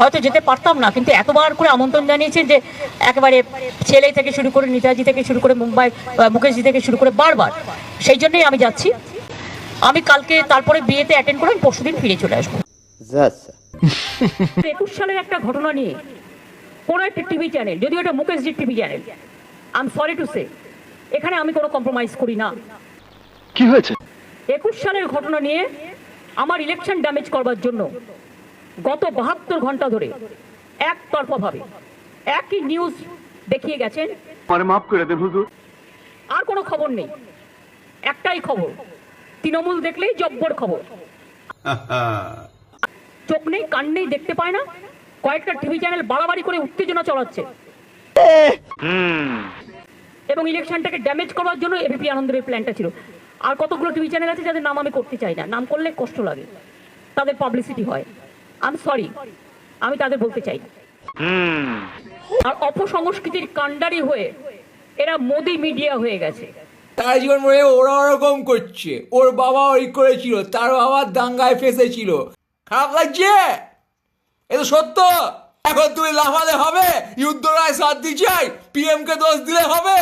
হয়তো যেতে পারতাম না কিন্তু এতবার করে আমন্ত্রণ জানিয়েছেন যে একেবারে ছেলে থেকে শুরু করে নেতাজি থেকে শুরু করে মুম্বাই মুকেশজি থেকে শুরু করে বারবার। সেই জন্যই আমি যাচ্ছি। আমি কালকে তারপরে বিয়েতে অ্যাটেন্ড করে আমি পরশুদিন ফিরে চলে আসব। যাচ্ছে একুশ সালের একটা ঘটনা নিয়ে কোনো একটা টিভি চ্যানেল যদিও এটা মুকেশজির TV channel I am sorry to say এখানে আমি কোনো কম্প্রোমাইজ করি না। কি হয়েছে? একুশ সালের ঘটনা নিয়ে আমার ইলেকশন ড্যামেজ করবার জন্য গত বাহাত্তর ঘণ্টা ধরে একতরফাভাবে একই নিউজ দেখিয়ে গেছেন। মাফ করে দেন হুজুর। আর কোনো খবর নেই। একটাই খবর তৃণমূল দেখলেই জব্বর খবর। চোখ নেই কান নেই দেখতে পায় না। কয়েকটা টিভি চ্যানেল বাড়াবাড়ি করে উত্তেজনা চলাচ্ছে এবং ইলেকশনটাকে ড্যামেজ করার জন্য এবিপি আনন্দের প্ল্যানটা ছিল। আর কতগুলো টিভি চ্যানেল আছে যাদের নাম আমি করতে চাই না। নাম করলে কষ্ট লাগে। তাদের পাবলিসিটি হয়। আই সরি আমি তাদের বলতে চাই। না। আর অপসংস্কৃতির কাণ্ডারি হয়ে এরা মোদি মিডিয়া হয়ে গেছে। তার জীবন মরে ওরা ওরকম করছে। ওর বাবা ওই করেছিল তার বাবা দাঙ্গায় ফেসেছিল। খারাপ লাগছে? এ তো সত্য। এখন তুমি লাফালে হবে যুদ্ধরায় সাথ দি চাই পিএম কে দোষ দিলে হবে।